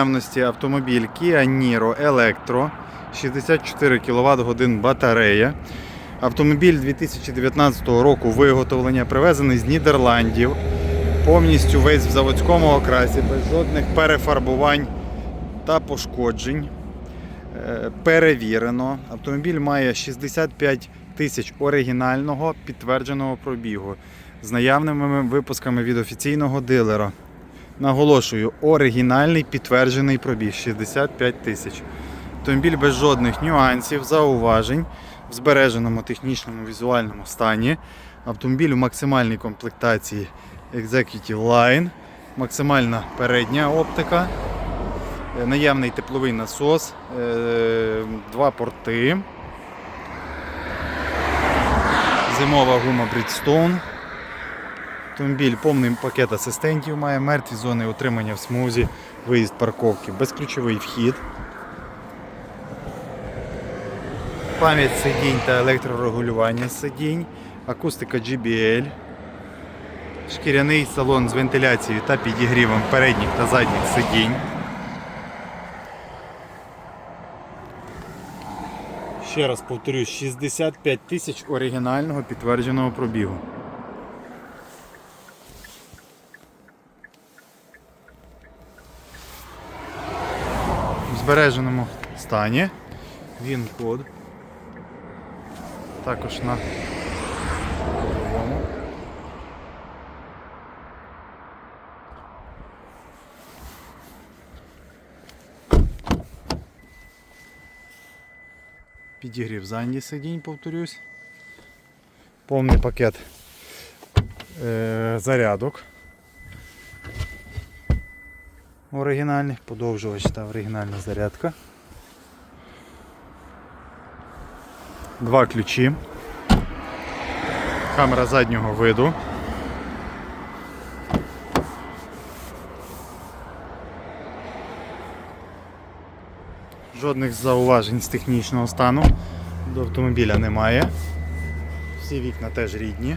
наявності автомобіль Kia Niro Electro, 64 кВт годин батарея. Автомобіль 2019 року виготовлення, привезений з Нідерландів. Повністю весь в заводському окрасі, без жодних перефарбувань та пошкоджень. Е, Перевірено. Автомобіль має 65 тисяч оригінального підтвердженого пробігу з наявними випусками від офіційного дилера. Наголошую, оригінальний підтверджений пробіг 65 тисяч. Автомобіль без жодних нюансів, зауважень в збереженому технічному візуальному стані. Автомобіль в максимальній комплектації Executive Line, максимальна передня оптика, е, наявний тепловий насос, е, два порти, зимова гума Bridgestone. Автомобіль повний пакет асистентів має мертві зони утримання в смузі, виїзд парковки, безключовий вхід. Пам'ять сидінь та електрорегулювання сидінь, акустика GBL, шкіряний салон з вентиляцією та підігрівом передніх та задніх сидінь. Ще раз повторюсь, 65 тисяч оригінального підтвердженого пробігу. Збереженому стані. Він код. Також на кодовому. Підігрів задній сидінь, повторюсь. Повний пакет е, зарядок. Оригінальний, подовжувач та оригінальна зарядка. Два ключі. Камера заднього виду. Жодних зауважень з технічного стану до автомобіля немає. Всі вікна теж рідні.